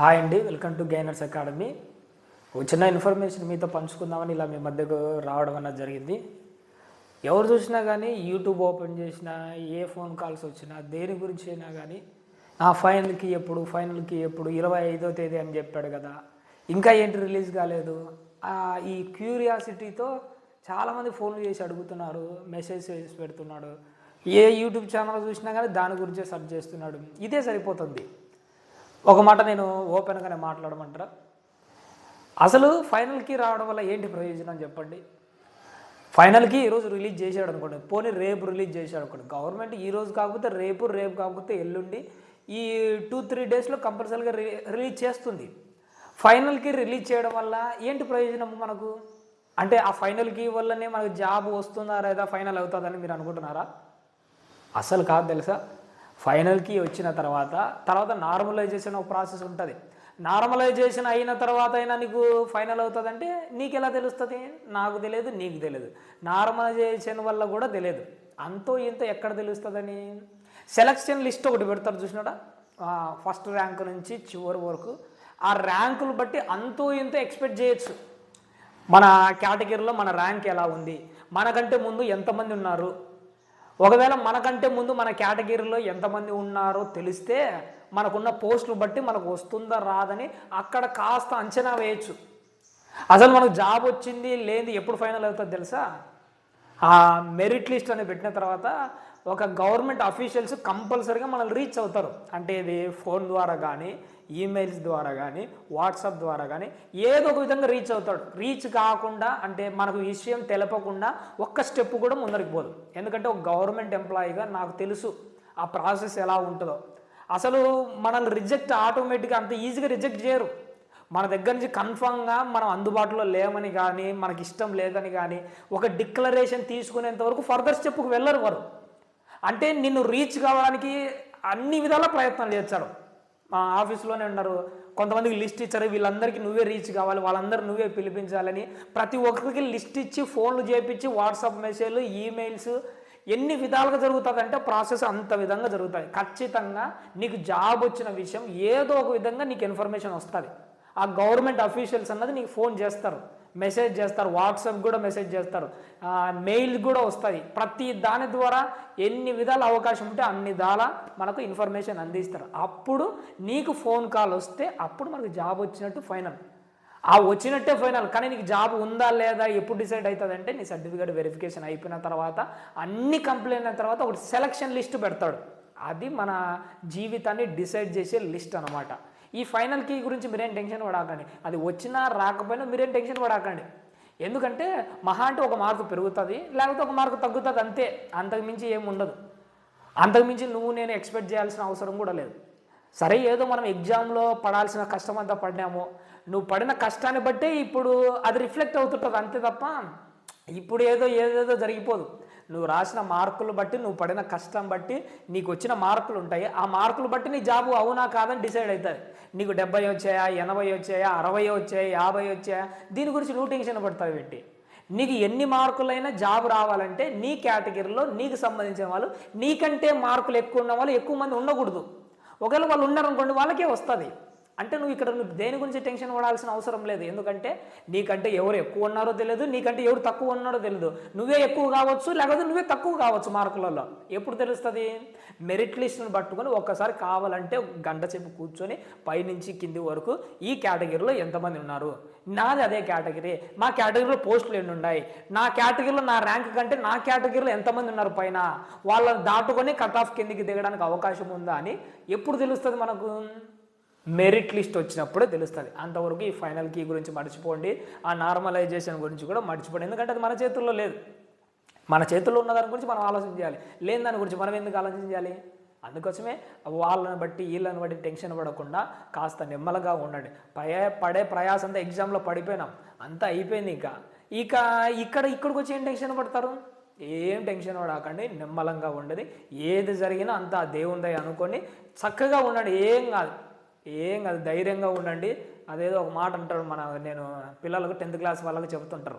Hi అండి welcome to gainers academy. ఒక చిన్న ఇన్ఫర్మేషన్ మీతో పంచుకుందామని ఇలా మీ మధ్యకు రావడం అన్నది జరిగింది. ఎవరు చూసినా కానీ యూట్యూబ్ ఓపెన్ చేసినా ఏ ఫోన్ కాల్స్ వచ్చినా దేని గురించి అయినా కానీ ఆ ఫైనల్కి ఎప్పుడు ఫైనల్కి ఎప్పుడు ఇరవై ఐదో తేదీ అని చెప్పాడు కదా ఇంకా ఏంటి రిలీజ్ కాలేదు? ఈ క్యూరియాసిటీతో చాలామంది ఫోన్లు చేసి అడుగుతున్నారు మెసేజ్ చేసి పెడుతున్నాడు. ఏ యూట్యూబ్ ఛానల్ చూసినా కానీ దాని గురించే సెర్చ్ చేస్తున్నాడు. ఇదే సరిపోతుంది. ఒక మాట నేను ఓపెన్గానే మాట్లాడమంటారా? అసలు ఫైనల్కి రావడం వల్ల ఏంటి ప్రయోజనం చెప్పండి? ఫైనల్కి ఈరోజు రిలీజ్ చేశాడు అనుకోండి పోనీ రేపు రిలీజ్ చేశాడు అనుకోండి గవర్నమెంట్ ఈ రోజు కాకపోతే రేపు రేపు కాకపోతే ఎల్లుండి ఈ టూ త్రీ డేస్లో కంపల్సరీగా రి రిలీజ్ చేస్తుంది. ఫైనల్కి రిలీజ్ చేయడం వల్ల ఏంటి ప్రయోజనం మనకు? అంటే ఆ ఫైనల్కి వల్లనే మనకు జాబ్ వస్తుందా లేదా ఫైనల్ అవుతుందని మీరు అనుకుంటున్నారా? అసలు కాదు తెలుసా? ఫైనల్కి వచ్చిన తర్వాత తర్వాత నార్మలైజేషన్ ఒక ప్రాసెస్ ఉంటుంది. నార్మలైజేషన్ అయిన తర్వాత అయినా నీకు ఫైనల్ అవుతుందంటే నీకు ఎలా తెలుస్తుంది? నాకు తెలియదు నీకు తెలియదు. నార్మలైజేషన్ వల్ల కూడా తెలియదు. అంతో ఇంత ఎక్కడ తెలుస్తుందని? సెలక్షన్ లిస్ట్ ఒకటి పెడతారు చూసినాడా? ఫస్ట్ ర్యాంక్ నుంచి చివరి వరకు. ఆ ర్యాంకులు బట్టి అంతో ఇంత ఎక్స్పెక్ట్ చేయొచ్చు. మన కేటగిరీలో మన ర్యాంక్ ఎలా ఉంది? మనకంటే ముందు ఎంతమంది ఉన్నారు? ఒకవేళ మనకంటే ముందు మన కేటగిరీలో ఎంతమంది ఉన్నారో తెలిస్తే మనకున్న పోస్టులు బట్టి మనకు వస్తుందా రాదని అక్కడ కాస్త అంచనా వేయచ్చు. అసలు మనకు జాబ్ వచ్చింది లేనిది ఎప్పుడు ఫైనల్ అవుతుంది తెలుసా? ఆ మెరిట్ లిస్ట్ అని పెట్టిన తర్వాత ఒక గవర్నమెంట్ అఫీషియల్స్ కంపల్సరీగా మనల్ని రీచ్ అవుతారు. అంటే ఇది ఫోన్ ద్వారా కానీ ఈమెయిల్స్ ద్వారా కానీ వాట్సాప్ ద్వారా కానీ ఏదో ఒక విధంగా రీచ్ అవుతాడు. రీచ్ కాకుండా అంటే మనకు విషయం తెలపకుండా ఒక్క స్టెప్ కూడా ముందరికి పోదు. ఎందుకంటే ఒక గవర్నమెంట్ ఎంప్లాయీగా నాకు తెలుసు ఆ ప్రాసెస్ ఎలా ఉంటుందో. అసలు మనల్ని రిజెక్ట్ ఆటోమేటిక్గా అంత ఈజీగా రిజెక్ట్ చేయరు. మన దగ్గర నుంచి కన్ఫామ్గా మనం అందుబాటులో లేమని కానీ మనకి ఇష్టం లేదని కానీ ఒక డిక్లరేషన్ తీసుకునేంత వరకు ఫర్దర్ స్టెప్కి వెళ్ళరు వారు. అంటే నిన్ను రీచ్ కావడానికి అన్ని విధాల ప్రయత్నాలు చేస్తారు మా ఆఫీస్లోనే ఉన్నారు. కొంతమందికి లిస్ట్ ఇచ్చారు. వీళ్ళందరికీ నువ్వే రీచ్ కావాలి. వాళ్ళందరూ నువ్వే పిలిపించాలని ప్రతి ఒక్కరికి లిస్ట్ ఇచ్చి ఫోన్లు చేపించి వాట్సాప్ మెసేజ్లు ఈమెయిల్స్ ఎన్ని విధాలుగా జరుగుతుందంటే ప్రాసెస్ అంత విధంగా జరుగుతుంది ఖచ్చితంగా నీకు జాబ్ వచ్చిన విషయం ఏదో ఒక విధంగా నీకు ఇన్ఫర్మేషన్ వస్తుంది. ఆ గవర్నమెంట్ అఫీషియల్స్ అన్నది నీకు ఫోన్ చేస్తారు. మెసేజ్ చేస్తారు వాట్సాప్ కూడా మెసేజ్ చేస్తారు. మెయిల్ కూడా వస్తుంది. ప్రతి దాని ద్వారా ఎన్ని విధాల అవకాశం ఉంటే అన్ని దాలా మనకు ఇన్ఫర్మేషన్ అందిస్తారు. అప్పుడు నీకు ఫోన్ కాల్ వస్తే అప్పుడు మనకు జాబ్ వచ్చినట్టు ఫైనల్. ఆ వచ్చినట్టే ఫైనల్. కానీ నీకు జాబ్ ఉందా లేదా ఎప్పుడు డిసైడ్ అవుతుంది అంటే నీ సర్టిఫికేట్ వెరిఫికేషన్ అయిపోయిన తర్వాత అన్ని కంప్లైంట్ అయిన తర్వాత ఒకటి సెలక్షన్ లిస్ట్ పెడతాడు. అది మన జీవితాన్ని డిసైడ్ చేసే లిస్ట్ అనమాట ఈ ఫైనల్ కీ గురించి మీరేం టెన్షన్ పడకండి. అది వచ్చినా రాకపోయినా మీరేం టెన్షన్ పడకండి. ఎందుకంటే మహా అంటే ఒక మార్కు పెరుగుతుంది లేకపోతే ఒక మార్కు తగ్గుతుంది అంతే. అంతకుమించి ఏమి ఉండదు. అంతకుమించి నువ్వు నేను ఎక్స్పెక్ట్ చేయాల్సిన అవసరం కూడా లేదు. సరే ఏదో మనం ఎగ్జామ్లో పడాల్సిన కష్టం అంతా పడినాము నువ్వు పడిన కష్టాన్ని బట్టే ఇప్పుడు అది రిఫ్లెక్ట్ అవుతుంటుంది అంతే తప్ప ఇప్పుడు ఏదో ఏదేదో జరిగిపోదు. నువ్వు రాసిన మార్కులు బట్టి నువ్వు పడిన కష్టం బట్టి నీకు వచ్చిన మార్కులు ఉంటాయి. ఆ మార్కులు బట్టి నీ జాబు అవునా కాదని డిసైడ్ అవుతుంది నీకు డెబ్బై వచ్చాయా ఎనభై వచ్చాయా అరవై వచ్చాయా యాభై వచ్చాయా? దీని గురించి నువ్వు టెన్షన్ పడతావు పెట్టి నీకు ఎన్ని మార్కులైనా జాబ్ రావాలంటే నీ కేటగిరీలో నీకు సంబంధించిన వాళ్ళు నీకంటే మార్కులు ఎక్కువ ఉన్న వాళ్ళు ఎక్కువ మంది ఉండకూడదు. ఒకవేళ వాళ్ళు ఉన్నారనుకోండి వాళ్ళకే వస్తుంది. అంటే నువ్వు ఇక్కడ నువ్వు దేని గురించి టెన్షన్ పడాల్సిన అవసరం లేదు. ఎందుకంటే నీకంటే ఎవరు ఎక్కువ ఉన్నారో తెలియదు నీకంటే ఎవరు తక్కువ ఉన్నారో తెలియదు నువ్వే ఎక్కువ కావచ్చు లేకపోతే నువ్వే తక్కువ కావచ్చు మార్కులలో. ఎప్పుడు తెలుస్తుంది? మెరిట్ లిస్ట్ని పట్టుకొని ఒక్కసారి కావాలంటే గంట చెప్పు కూర్చొని పైనుంచి కింది వరకు ఈ కేటగిరీలో ఎంతమంది ఉన్నారు? నాది అదే కేటగిరీ. మా కేటగిరీలో పోస్టులు ఎన్ని ఉన్నాయి? నా కేటగిరీలో నా ర్యాంక్ కంటే నా కేటగిరీలో ఎంతమంది ఉన్నారు పైన? వాళ్ళని దాటుకొని కట్ ఆఫ్ కిందికి దిగడానికి అవకాశం ఉందా అని ఎప్పుడు తెలుస్తుంది మనకు? మెరిట్ లిస్ట్ వచ్చినప్పుడే తెలుస్తుంది. అంతవరకు ఈ ఫైనల్ కీ గురించి మర్చిపోండి ఆ నార్మలైజేషన్ గురించి కూడా మర్చిపోండి. ఎందుకంటే అది మన చేతుల్లో లేదు. మన చేతుల్లో ఉన్న దాని గురించి మనం ఆలోచన చేయాలి. లేని దాని గురించి మనం ఎందుకు ఆలోచన చేయాలి? అందుకోసమే వాళ్ళని బట్టి వీళ్ళని బట్టి టెన్షన్ పడకుండా కాస్త నిమ్మలంగా ఉండండి. పడే పడే ప్రయాసంతా ఎగ్జామ్లో పడిపోయినాం. అంతా అయిపోయింది ఇంకా. ఇక ఇక్కడ ఇక్కడికి వచ్చి ఏం టెన్షన్ పడతారు? ఏం టెన్షన్ పడకండి. నిమ్మలంగా ఉండదు ఏది జరిగినా అంతా దేవుందై అనుకొని చక్కగా ఉండండి. ఏం కాదు. ఏం కాదు ధైర్యంగా ఉండండి. అదేదో ఒక మాట అంటారు మన నేను పిల్లలకు టెన్త్ క్లాస్ వాళ్ళకి చెబుతుంటారు.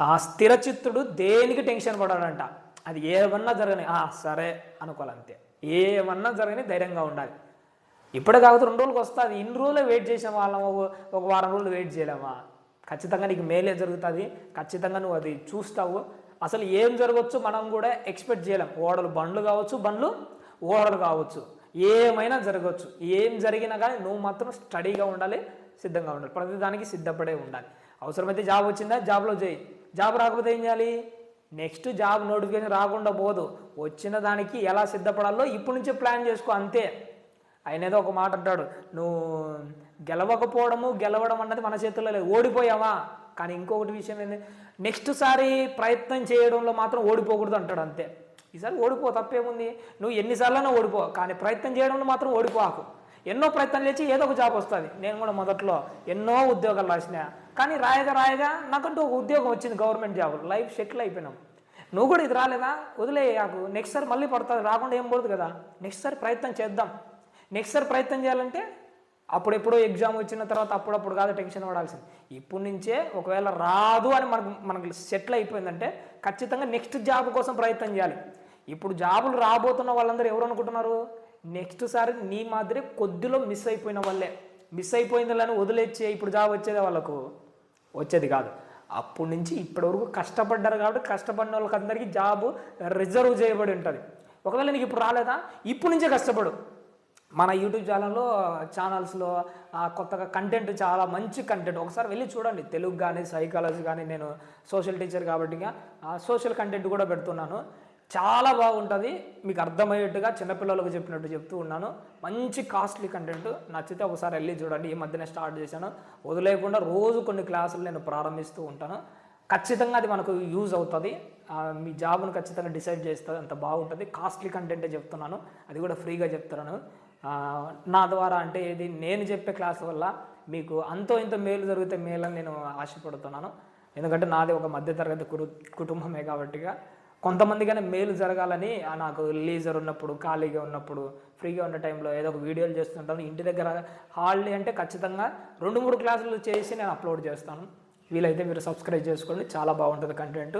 ఆ స్థిరచిత్తుడు దేనికి టెన్షన్ పడాడంట? అది ఏమన్నా జరగని "ఆ, సరే అనుకోవాలంతే. ఏమన్నా జరగని ధైర్యంగా ఉండాలి. ఇప్పుడే కాకపోతే రెండు రోజులకు వస్తుంది. ఇన్ని రోజులే వెయిట్ చేసే వాళ్ళం ఒక- ఒక వారం రోజులు వెయిట్ చేయలేమా? ఖచ్చితంగా నీకు మేలే జరుగుతుంది. ఖచ్చితంగా నువ్వు అది చూస్తావు. అసలు ఏం జరగవచ్చు మనం కూడా ఎక్స్పెక్ట్ చేయలేం. ఓడలు బండ్లు కావచ్చు బండ్లు ఓడలు కావచ్చు. ఏమైనా జరగవచ్చు. ఏం జరిగినా కానీ నువ్వు మాత్రం స్టడీగా ఉండాలి సిద్ధంగా ఉండాలి. ప్రతి దానికి సిద్ధపడే ఉండాలి. అవసరమైతే జాబ్ వచ్చిందా? జాబ్లో చేయి జాబ్ రాకపోతే ఏం చేయాలి? నెక్స్ట్ జాబ్ నోటిఫికేషన్ రాకుండా పోదు. వచ్చిన దానికి ఎలా సిద్ధపడాలో ఇప్పటి నుంచే ప్లాన్ చేసుకో అంతే. ఆయన ఏదో ఒక మాట అంటాడు. నువ్వు గెలవకపోవడము గెలవడం అన్నది మన చేతుల్లో లేదు. ఓడిపోయావా? కానీ ఇంకొకటి విషయం ఏంటి నెక్స్ట్ సారి ప్రయత్నం చేయడంలో మాత్రం ఓడిపోకూడదు అంటాడు అంతే. ఈసారి ఓడిపో తప్పేముంది? నువ్వు ఎన్నిసార్లైనా ఓడిపో కానీ ప్రయత్నం చేయడంలో మాత్రం ఓడిపోకు ఎన్నో ప్రయత్నాలు చేసి ఏదో ఒక జాబ్ వస్తుంది. నేను కూడా మొదట్లో ఎన్నో ఉద్యోగాలు రాసిన. కానీ రాయగా రాయగా నాకంటూ ఒక ఉద్యోగం వచ్చింది గవర్నమెంట్ జాబ్. లైఫ్ సెటిల్ అయిపోయినాం. నువ్వు కూడా ఇది రాలేదా? వదిలేయకు నెక్స్ట్ సారి మళ్ళీ పడుతుంది. రాకుండా ఏం పోదు కదా. నెక్స్ట్ సారి ప్రయత్నం చేద్దాం. నెక్స్ట్ సారి ప్రయత్నం చేయాలంటే అప్పుడెప్పుడో ఎగ్జామ్ వచ్చిన తర్వాత అప్పుడప్పుడు కాదు టెన్షన్ పడాల్సింది. ఇప్పటి నుంచే ఒకవేళ రాదు అని మనకు మనకు సెటిల్ అయిపోయిందంటే ఖచ్చితంగా నెక్స్ట్ జాబ్ కోసం ప్రయత్నం చేయాలి. ఇప్పుడు జాబులు రాబోతున్న వాళ్ళందరూ ఎవరు అనుకుంటున్నారు? నెక్స్ట్ సారి నీ మాదిరి కొద్దిలో మిస్ అయిపోయిన వాళ్ళే. మిస్ అయిపోయిందని వదిలేచ్చే ఇప్పుడు జాబ్ వచ్చేదే వాళ్ళకు. వచ్చేది కాదు. అప్పటి నుంచి ఇప్పటి వరకు కష్టపడ్డారు కాబట్టి కష్టపడిన వాళ్ళకి అందరికీ జాబ్ రిజర్వ్ చేయబడి ఉంటుంది. ఒకవేళ నీకు ఇప్పుడు రాలేదా? ఇప్పుడు నుంచే కష్టపడు. మన యూట్యూబ్ ఛానల్లో ఛానల్స్లో కొత్తగా కంటెంట్ చాలా మంచి కంటెంట్ ఒకసారి వెళ్ళి చూడండి. తెలుగు కానీ సైకాలజీ కానీ నేను సోషల్ టీచర్ కాబట్టి సోషల్ కంటెంట్ కూడా పెడుతున్నాను. చాలా బాగుంటుంది. మీకు అర్థమయ్యేట్టుగా చిన్నపిల్లలకు చెప్పినట్టు చెప్తూ ఉన్నాను. మంచి కాస్ట్లీ కంటెంట్ నచ్చితే ఒకసారి వెళ్ళి చూడండి. ఈ మధ్యనే స్టార్ట్ చేశాను. వదిలేయకుండా రోజు కొన్ని క్లాసులు నేను ప్రారంభిస్తూ ఉంటాను. ఖచ్చితంగా అది మనకు యూజ్ అవుతుంది. మీ జాబ్ను ఖచ్చితంగా డిసైడ్ చేస్తుంది. అంత బాగుంటుంది. కాస్ట్లీ కంటెంటే చెప్తున్నాను. అది కూడా ఫ్రీగా చెప్తున్నాను. నా ద్వారా అంటే ఇది నేను చెప్పే క్లాస్ వల్ల మీకు అంతో ఇంత మేలు జరిగితే మేలని నేను ఆశపడుతున్నాను. ఎందుకంటే నాది ఒక మధ్యతరగతి కుటుంబమే కాబట్టిగా కొంతమందిగానే మేలు జరగాలని నాకు లీజర్ ఉన్నప్పుడు ఖాళీగా ఉన్నప్పుడు ఫ్రీగా ఉన్న టైంలో ఏదో ఒక వీడియోలు చేస్తుంటాను. ఇంటి దగ్గర హాలిడే అంటే ఖచ్చితంగా రెండు మూడు క్లాసులు చేసి నేను అప్లోడ్ చేస్తాను. వీలైతే మీరు సబ్స్క్రైబ్ చేసుకోండి. చాలా బాగుంటుంది కంటెంట్.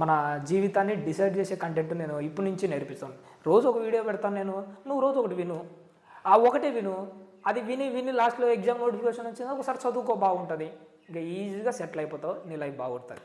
మన జీవితాన్ని డిసైడ్ చేసే కంటెంట్ నేను ఇప్పటి నుంచి నేర్పిస్తాను. రోజు ఒక వీడియో పెడతాను నేను. నువ్వు రోజు ఒకటి విను. ఆ ఒకటే విను. అది విని విని లాస్ట్లో ఎగ్జామ్ నోటిఫికేషన్ వచ్చింది. ఒకసారి చదువుకో బాగుంటుంది. ఇంకా ఈజీగా సెటిల్ అయిపోతావు. నీ లైఫ్ బాగుంటుంది.